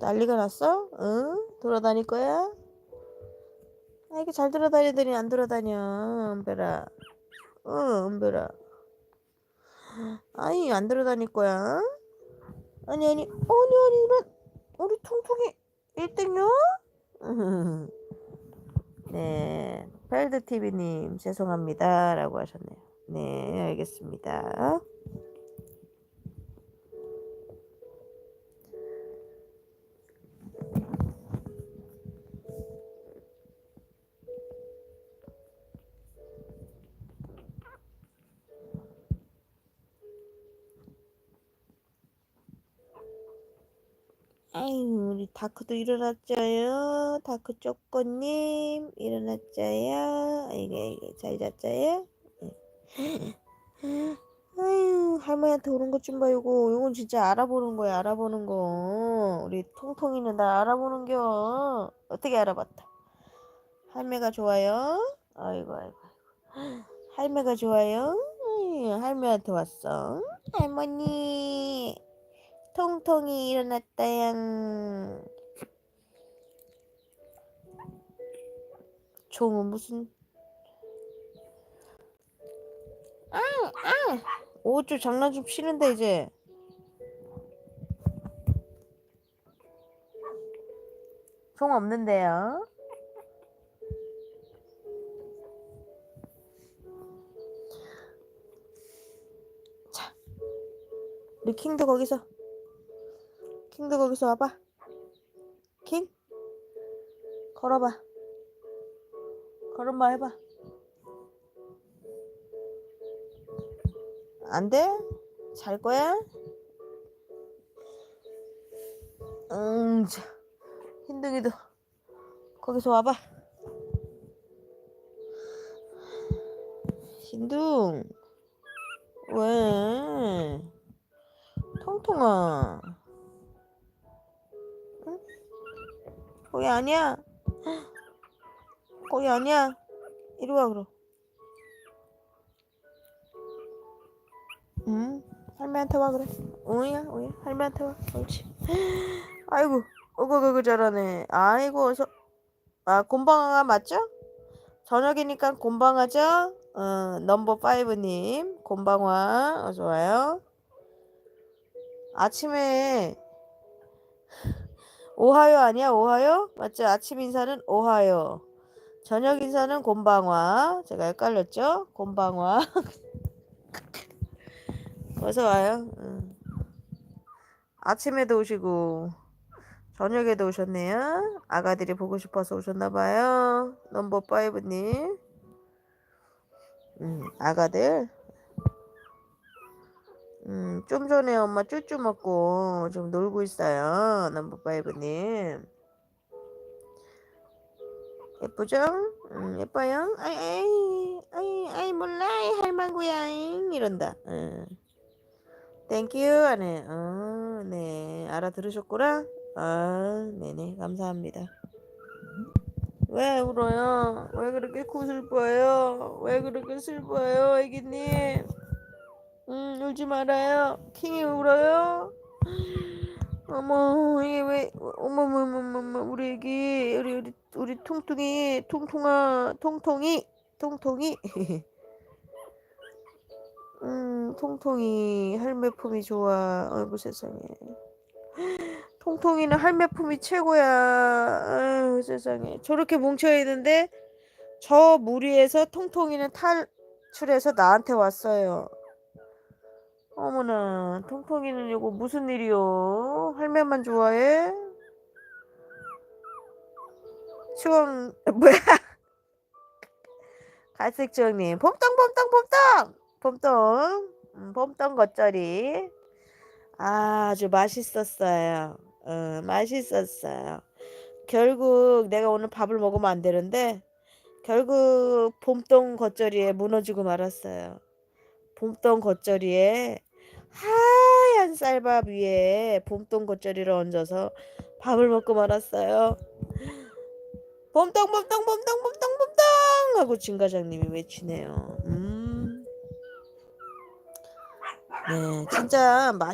난리가 났어? 응? 돌아다닐 거야? 아, 이게 잘 돌아다니더니 안 돌아다녀, 은별아. 응, 은별아. 아니, 안 돌아다닐 거야? 아니, 아니, 아니, 아니, 이런, 우리 통통이 1등요? 네, 펠드TV님, 죄송합니다. 라고 하셨네요. 네, 알겠습니다. 아유, 우리 다크도 일어났죠요. 다크 쪼꼬님, 일어났죠요. 아이고, 아이고, 잘 잤죠요? 예. 아유, 할머니한테 오는 것 좀 봐, 요거. 요건 진짜 알아보는 거야, 알아보는 거. 우리 통통이는 나 알아보는 겨. 어떻게 알아봤다. 할매가 좋아요? 아이고, 아이고, 아이고. 할매가 좋아요? 아유, 할매한테 왔어. 할머니. 통통이 일어났다양. 종은 무슨? 아, 아. 오주 장난 좀 치는데 이제. 종 없는데요. 자, 우리 킹도 거기서. 킹도 거기서 와봐. 킹? 걸어봐. 걸음마 해봐. 안 돼? 잘 거야? 응, 자, 흰둥이도 거기서 와봐. 흰둥, 왜? 통통아. 거기 아니야. 거기 아니야. 이리 와 그럼. 응? 할매한테 와 그래. 오야 오야 할매한테 와. 옳지. 아이고 어거거거 잘하네. 아이고 어서 아 곰방아 맞죠? 저녁이니까 곰방아죠? 어 넘버 파이브님 곰방아 어서 와요. 아침에 오하요 아니야 오하요? 맞죠? 아침 인사는 오하요. 저녁 인사는 곰방화. 제가 헷갈렸죠? 곰방화. 어서 와요. 응. 아침에도 오시고 저녁에도 오셨네요. 아가들이 보고 싶어서 오셨나 봐요. 넘버 파이브님. 음, 아가들. 음, 좀 전에 엄마 쭈쭈 먹고 좀 놀고 있어요. 넘버 파이브님. 예쁘죠? 음, 예뻐요? 아이, 아이, 아이, 아이, 몰라. 할망구야. 이런다. 음. 땡큐 하네. 어, 네. 알아들으셨구나? 아, 네네. 감사합니다. 왜 울어요? 왜 그렇게 코 슬퍼요? 왜 그렇게 슬퍼요, 애기님? 음, 울지 말아요. 킹이 울어요? 어머, 이게 왜, 어머머머머머, 우리 애기, 우리, 우리, 우리 통통이, 통통아, 통통이, 통통이. 음, 통통이, 할매 품이 좋아. 아이고, 세상에. 통통이는 할매 품이 최고야. 아유, 세상에. 저렇게 뭉쳐있는데, 저 무리에서 통통이는 탈출해서 나한테 왔어요. 어머나, 통통이는 이거 무슨 일이요? 할매만 좋아해? 추억, 뭐야? 갈색정님, 봄동, 봄동, 봄동! 봄동, 음, 봄동 겉절이. 아주 맛있었어요. 어, 맛있었어요. 결국 내가 오늘 밥을 먹으면 안 되는데, 결국 봄동 겉절이에 무너지고 말았어요. 봄동 겉절이에 하얀 쌀밥 위에 봄동 겉절이를 얹어서 밥을 먹고 말았어요. 봄동 봄동 봄동 봄동 봄동 하고 진 과장님이 외치네요. 음. 네, 진짜 맛